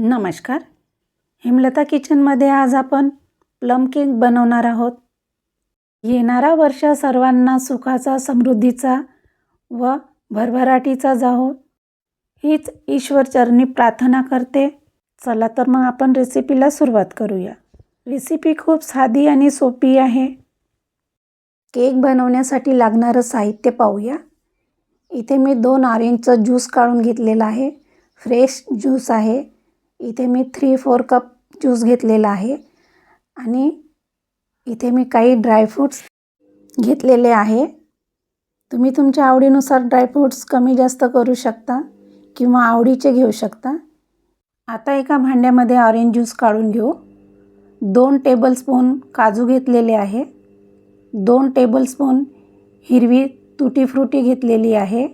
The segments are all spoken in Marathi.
नमस्कार. हेमलता किचनमध्ये आज आपण प्लम केक बनवणार आहोत. येणारा वर्ष सर्वांना सुखाचा समृद्धीचा व भरभराटीचा जावो. हीच ईश्वरचरणी प्रार्थना करते. चला तर मग आपण रेसिपीला सुरुवात करूया. रेसिपी खूप साधी आणि सोपी आहे. केक बनवण्यासाठी लागणारं साहित्य पाहूया. इथे मी दोन ऑरेंजचं ज्यूस काढून घेतलेला आहे. फ्रेश ज्यूस आहे. इथे मी थ्री फोर कप ज्यूस घेतलेला आहे. आणि इथे मी काही ड्रायफ्रूट्स घेतलेले आहे. तुम्ही तुमच्या आवडीनुसार ड्रायफ्रूट्स कमी जास्त करू शकता किंवा आवडीचे घेऊ शकता. आता एका भांड्यामध्ये ऑरेंज ज्यूस काढून घेऊ. दोन टेबलस्पून काजू घेतलेले आहे. दोन टेबलस्पून हिरवी तुटी फ्रुटी घेतलेली आहे.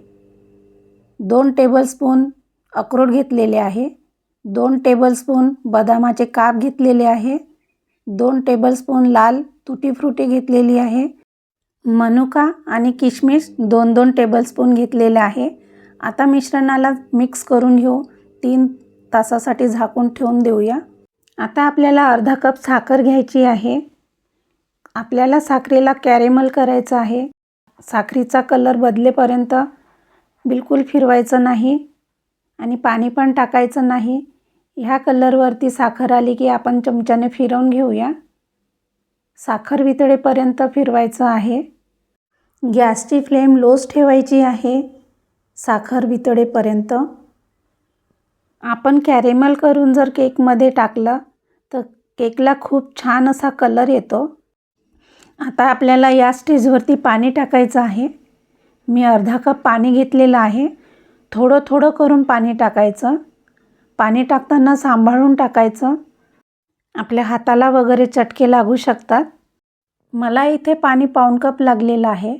दोन टेबलस्पून अक्रोड घेतलेले आहे. दोन टेबलस्पून बदामाचे काप घेतलेले आहे. दोन टेबलस्पून लाल तुटी फ्रुटी घेतलेली आहे. मनुका आणि किशमिश दोन दोन टेबलस्पून घेतलेले आहे. आता मिश्रणाला मिक्स करून घेऊ. तीन तासासाठी झाकून ठेवून देऊया. आता आपल्याला अर्धा कप साखर घ्यायची आहे. आपल्याला साखरेला कॅरेमल करायचं आहे. साखरीचा कलर बदलेपर्यंत बिलकुल फिरवायचं नाही. आणि पाणी पण टाकायचं नाही. ह्या कलरवरती साखर आली की आपण चमच्याने फिरवून घेऊया. साखर वितळेपर्यंत फिरवायचं आहे. गॅसची फ्लेम लोच ठेवायची आहे. साखर वितळेपर्यंत. आपण कॅरेमल करून जर केकमध्ये टाकलं तर केकला खूप छान असा कलर येतो. आता आपल्याला या स्टेजवरती पाणी टाकायचं आहे. मी अर्धा कप पाणी घेतलेलं आहे. थोडं थोडं करून पाणी टाकायचं. पाणी टाकताना सांभाळून टाकायचं. आपल्या हाताला वगैरे चटके लागू शकतात. मला इथे पाणी पाऊण कप लागलेलं आहे.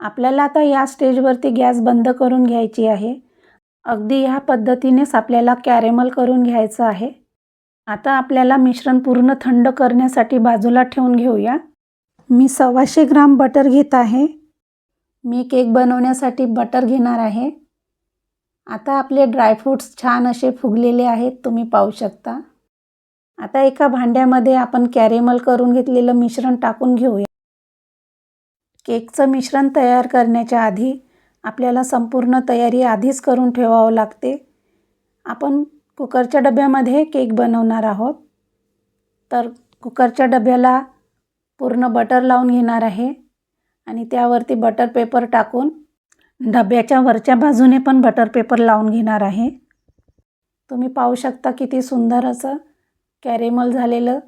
आपल्याला आता या स्टेजवरती गॅस बंद करून घ्यायची आहे. अगदी ह्या पद्धतीनेच आपल्याला कॅरेमल करून घ्यायचं आहे. आता आपल्याला मिश्रण पूर्ण थंड करण्यासाठी बाजूला ठेवून घेऊया. मी सव्वाशे ग्राम बटर घेत आहे. मी केक बनवण्यासाठी बटर घेणार आहे. आता आपले ड्रायफ्रूट्स छान असे फुगलेले आहेत तुम्ही पाहू शकता. आता एका भांड्यामध्ये आपण कॅरेमल करून घेतलेलं मिश्रण टाकून घेऊया. केकचं मिश्रण तयार करण्याच्या आधी आपल्याला संपूर्ण तयारी आधीच करून ठेवावं लागते. आपण कुकरच्या डब्यामध्ये केक बनवणार आहोत. तर कुकरच्या डब्याला पूर्ण बटर लावून घेणार आहे आणि त्यावरती बटर पेपर टाकून डब्याच्या वरच्या बाजूने पण बटर पेपर लावून घेणार आहे. तुम्ही पाहू शकता किती सुंदर असं कॅरेमल झालेलं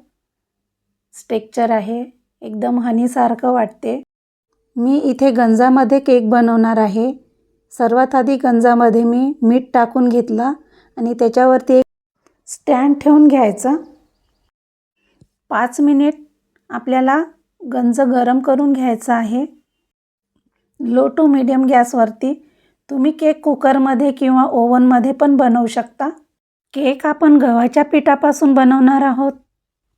स्टेक्चर आहे. एकदम हनीसारखं वाटते. मी इथे गंजामध्ये केक बनवणार आहे. सर्वात आधी गंजामध्ये मी मीठ टाकून घेतलं आणि त्याच्यावरती एक स्टँड ठेवून घ्यायचं. पाच मिनिट आपल्याला गंज गरम करून घ्यायचा आहे. लो टू मिडियम गॅसवरती तुम्ही केक कुकरमध्ये किंवा ओव्हनमध्ये पण बनवू शकता. केक आपण गव्हाच्या पिठापासून बनवणार आहोत.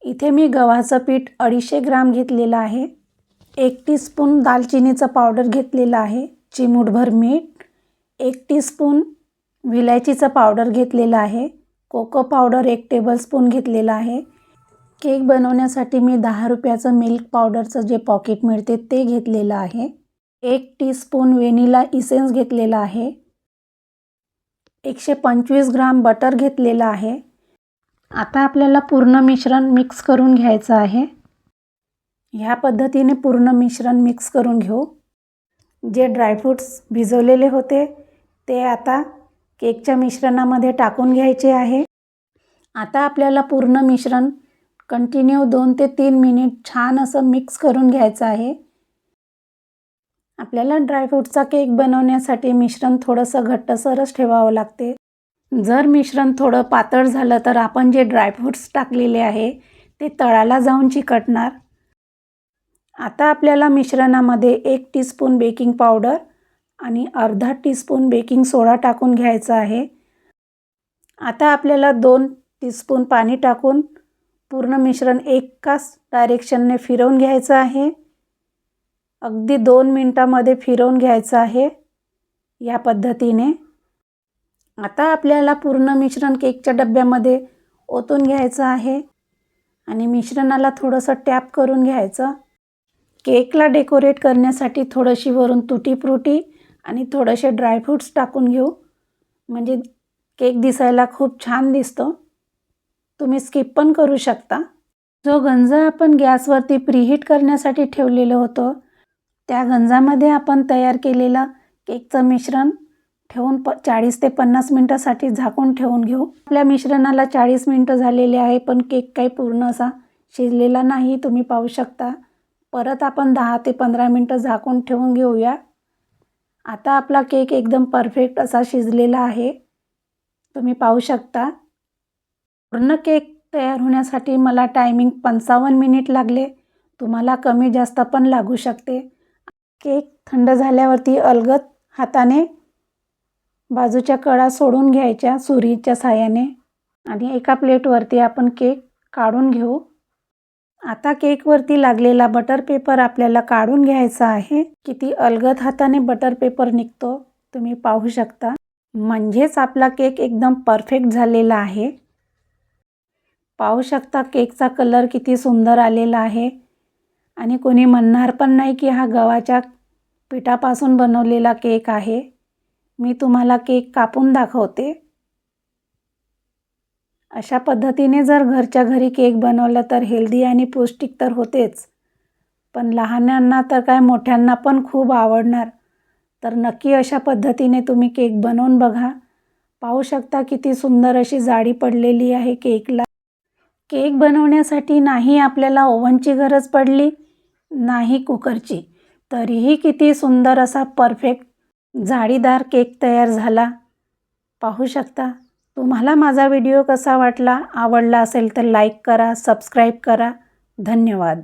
इथे मी गव्हाचं पीठ अडीचशे ग्राम घेतलेलं आहे. एक टीस्पून दालचिनीचं पावडर घेतलेलं आहे. चिमूटभर मीठ. एक टीस्पून विलायचीचं पावडर घेतलेलं आहे. कोको पावडर एक टेबलस्पून घेतलेलं आहे. केक बनवण्यासाठी मी दहा रुपयाचं मिल्क पावडरचं जे पॉकेट मिळते ते घेतलेलं आहे. एक टीस्पून वेनिला इसेन्स घेतलेला आहे. एकशे पंचवीस ग्राम बटर घेतलेलं आहे. आता आपल्याला पूर्ण मिश्रण मिक्स करून घ्यायचं आहे. ह्या पद्धतीने पूर्ण मिश्रण मिक्स करून घेऊ. जे ड्रायफ्रूट्स भिजवलेले होते ते आता केकच्या मिश्रणामध्ये टाकून घ्यायचे आहे. आता आपल्याला पूर्ण मिश्रण कंटिन्यू दोन ते तीन मिनिट छान असं मिक्स करून घ्यायचं आहे. आपल्याला ड्रायफ्रूटचा केक बनवण्यासाठी मिश्रण थोडंसं घट्टसरच ठेवावं लागते. जर मिश्रण थोडं पातळ झालं तर आपण जे ड्रायफ्रूट्स टाकलेले आहे ते तळाला जाऊन चिकटणार. आता आपल्याला मिश्रणामध्ये एक टीस्पून बेकिंग पावडर आणि अर्धा टीस्पून बेकिंग सोडा टाकून घ्यायचा आहे. आता आपल्याला दोन टीस्पून पाणी टाकून पूर्ण मिश्रण एकाच डायरेक्शनने फिरवून घ्यायचं आहे. अगदी दोन मिनटामध्ये फिरवून घ्यायचं आहे या पद्धतीने. आता आपल्याला पूर्ण मिश्रण केकच्या डब्यामध्ये ओतून घ्यायचं आहे आणि मिश्रणाला थोडंसं टॅप करून घ्यायचं. केकला डेकोरेट करण्यासाठी थोडीशी वरून तुटी फ्रुटी आणि थोडेसे ड्रायफ्रूट्स टाकून घेऊ. म्हणजे केक दिसायला खूप छान दिसतो. तुम्ही स्किप पण करू शकता. जो गंज आपण गॅसवरती प्रीहीट करण्यासाठी ठेवलेलं होतं त्या गंजामध्ये आपण तयार केलेलं केकचं मिश्रण ठेवून प चाळीस ते पन्नास मिनटासाठी झाकून ठेवून घेऊ. आपल्या मिश्रणाला चाळीस मिनटं झालेले आहे पण केक काही पूर्ण असा शिजलेला नाही तुम्ही पाहू शकता. परत आपण दहा ते पंधरा मिनटं झाकून ठेवून घेऊया. आता आपला केक एकदम परफेक्ट असा शिजलेला आहे. तुम्ही पाहू शकता. पूर्ण केक तयार होण्यासाठी मला टायमिंग पंचावन्न मिनिट लागले. तुम्हाला कमी जास्त पण लागू शकते. केक थंड झाल्यावरती अलगद हाताने बाजूच्या कडा सोडून घ्यायच्या सुरीच्या सहाय्याने आणि एका प्लेटवरती आपण केक काढून घेऊ. आता केकवरती लागलेला बटर पेपर आपल्याला काढून घ्यायचा आहे. किती अलगद हाताने बटर पेपर निघतो तुम्ही पाहू शकता. म्हणजेच आपला केक एकदम परफेक्ट झालेला आहे. पाहू शकता केकचा कलर किती सुंदर आलेला आहे. आणि कोणी म्हणणार पण नाही की हा गव्हाच्या पिठापासून बनवलेला केक आहे. मी तुम्हाला केक कापून दाखवते. अशा पद्धतीने जर घरच्या घरी केक बनवला तर हेल्दी आणि पौष्टिक तर होतेच. पण लहानांना तर काय मोठ्यांना पण खूप आवडणार. तर नक्की अशा पद्धतीने तुम्ही केक बनवून बघा. पाहू शकता किती सुंदर अशी जाडी पडलेली आहे केकला. केक बनवण्यासाठी नाही आपल्याला ओव्हनची गरज पडली. नाही कुकरची. तरीही किती सुंदर असा परफेक्ट जाळीदार केक तयार झाला. पाहू शकता. तुम्हाला माझा व्हिडिओ कसा वाटला आवडला असेल तर लाईक करा सबस्क्राईब करा. धन्यवाद.